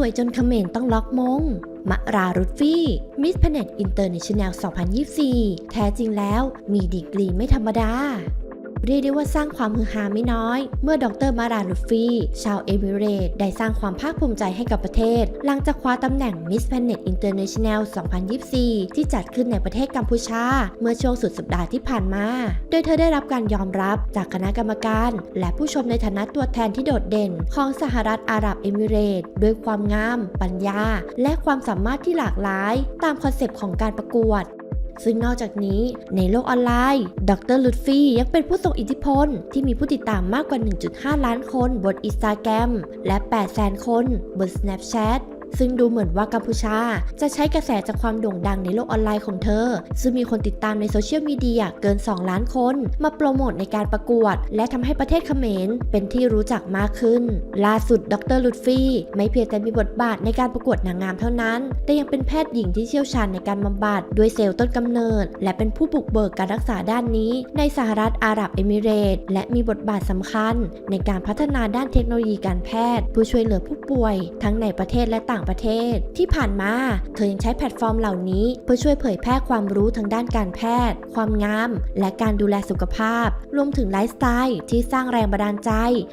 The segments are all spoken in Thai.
วยจนเขมรต้องล็อกมงมะรารุตฟี่มิสแพเนตอินเตอร์เนชั่นแนล 2024 แท้จริงแล้วมีดีกรีไม่ธรรมดา เรียกได้ว่าสร้างความฮือฮาไม่น้อย เมื่อดรมาราลุฟฟี่ชาวเอมิเรตได้สร้างความภาคภูมิใจให้กับประเทศ หลังจากคว้าตำแหน่ง Miss Planet International 2024 ที่จัดขึ้นในประเทศกัมพูชา เมื่อช่วงสุดสัปดาห์ที่ผ่านมา โดยเธอได้รับการยอมรับจากคณะกรรมการ และผู้ชมในฐานะตัวแทนที่โดดเด่น ของสหรัฐอาหรับเอมิเรตด้วยความงาม ปัญญา และความสามารถที่หลากหลาย ตามคอนเซปต์ของการประกวด ซึ่งนอกจากนี้ในโลกออนไลน์ ดรลุดฟี่ยังเป็นผู้ทรงอิทธิพล ที่มีผู้ติดตามมากกว่า 1.5 ล้านคนบนอินสตาแกรมและ800,000คนบน Snapchat ซึ่งดูเหมือนว่ากัมพูชา จะใช้กระแสจากความโด่งดังในโลกออนไลน์ของเธอ ซึ่งมีคนติดตามในโซเชียลมีเดียเกิน 2 ล้านคน มาโปรโมทในการประกวด และทำให้ประเทศเขมรเป็นที่รู้จักมากขึ้น ล่าสุดดรลุตฟี่ ไม่เพียงแต่มีบทบาทในการประกวดนางงามเท่านั้น แต่ยังเป็นแพทย์หญิงที่เชี่ยวชาญในการบำบัดด้วยเซลล์ต้นกำเนิด และเป็นผู้บุกเบิกการรักษาด้านนี้ ในสหรัฐอาหรับเอมิเรตส์และมีบทบาทสำคัญ ในการพัฒนาด้านเทคโนโลยีการแพทย์เพื่อช่วยเหลือผู้ป่วย ทั้งในประเทศและต่างประเทศ ที่ผ่านมาเธอยังใช้แพลตฟอร์มเหล่านี้ เพื่อช่วยเผยแพร่ความรู้ทางด้านการแพทย์ ความงาม และการดูแลสุขภาพ รวมถึงไลฟ์สไตล์ที่สร้างแรงบันดาลใจ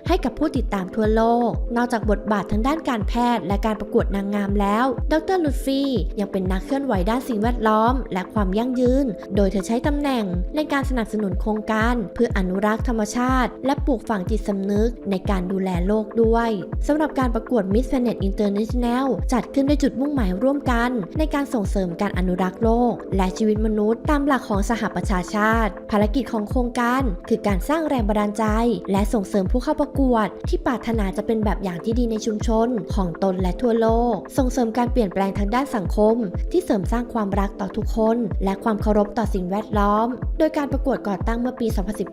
ให้กับผู้ติดตามทั่วโลก นอกจากบทบาททางด้านการแพทย์ และการประกวดนางงามแล้ว ดรลุฟี่ยังเป็นนักเคลื่อนไหวด้านสิ่งแวดล้อม และความยั่งยืน โดยเธอใช้ตำแหน่งในการสนับสนุนโครงการ เพื่ออนุรักษ์ธรรมชาติ และปลูกฝังจิตสำนึกในการดูแลโลกด้วยสำหรับการประกวด Miss Planet International จัดขึ้นด้วยจุดมุ่งหมายร่วมกัน ในการส่งเสริมการอนุรักษ์โลก และชีวิตมนุษย์ ตามหลักของสหประชาชาติ ภารกิจของโครงการ คือการสร้างแรงบันดาลใจ และส่งเสริมผู้เข้าประกวด ที่ปรารถนาจะเป็นแบบอย่างที่ดีในชุมชน ของตนและทั่วโลก ส่งเสริมการเปลี่ยนแปลงทางด้านสังคม ที่เสริมสร้างความรักต่อทุกคน และความเคารพต่อสิ่งแวดล้อม โดยการประกวดก่อตั้งเมื่อปี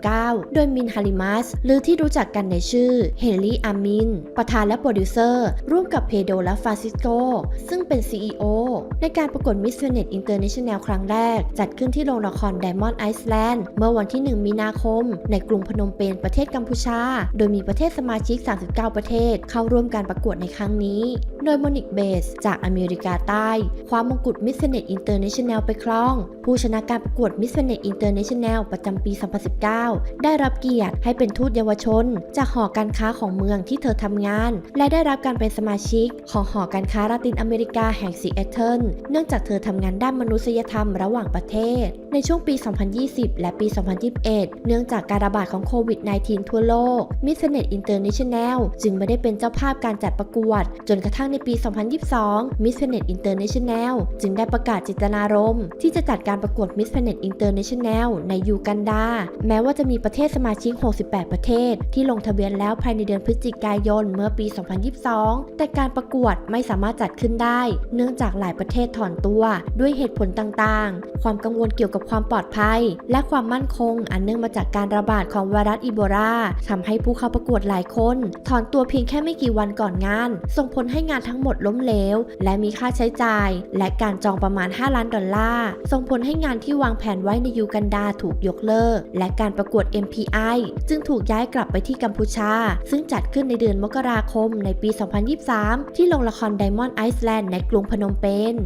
2019 โดยมินฮาริมัส หรือที่รู้จักกันในชื่อเฮลี่อามิน ประธานและโปรดิวเซอร์ ร่วมกับเพโดและฟาซิสโกซึ่งเป็น CEO ในการประกวด Miss Planet International ครั้งแรก จัดขึ้นที่โรงละคร Diamond Island เมื่อวันที่ 1 มีนาคม ในกรุงพนมเปญประเทศกัมพูชา โดยมีประเทศสมาชิก 39 ประเทศ เข้าร่วมการประกวดในครั้งนี้ โดยโมนิกเบสจากอเมริกาใต้คว้ามงกุฎ Miss Planet International ไปครอง ผู้ชนะการประกวด Miss Planet International ประจำปี 2019 ได้รับเกียรติให้เป็นทูตเยาวชน จากหอการค้าของเมืองที่เธอทำงาน และได้รับการเป็นสมาชิกของหอการค้าลาตินอเมริกาแห่งซีแอตเทิลเนื่องจากเธอทำงานด้านมนุษยธรรมระหว่างประเทศ ในช่วงปี 2020 และปี 2021 เนื่องจากการระบาดของโควิด -19 ทั่วโลก Miss Planet International จึงไม่ได้เป็นเจ้าภาพการจัดประกวด จนกระทั่งในปี 2022 Miss Planet International จึงได้ประกาศจิตนารมณ์ที่จะจัดการประกวด Miss Planet International ในยูกันดา แม้ว่าจะมีประเทศสมาชิก 68 ประเทศ ที่ลงทะเบียนแล้วภายในเดือนพฤศจิกายนเมื่อปี 2022 แต่การประกวดไม่สามารถจัดขึ้นได้ เนื่องจากหลายประเทศถอนตัวด้วยเหตุผลต่างๆ ความกังวลเกี่ยวกับความปลอดภัย และความมั่นคง อันเนื่องมาจากการระบาดของไวรัสอีโบลาทำให้ผู้เข้าประกวดหลายคน ถอนตัวเพียงแค่ไม่กี่วันก่อนงาน ส่งผลให้งานทั้งหมดล้มเหลว และมีค่าใช้จ่าย และการจองประมาณ 5 ล้านดอลลาร์ส่งผลให้งานที่วางแผนไว้ในยูกันดาถูกยกเลิก และการประกวด MPI จึงถูกย้ายกลับไปที่กัมพูชา ซึ่งจัดขึ้นในเดือนมกราคมในปี 2023 ที่โรงละคร Diamond Island ในกรุงพนมเปญ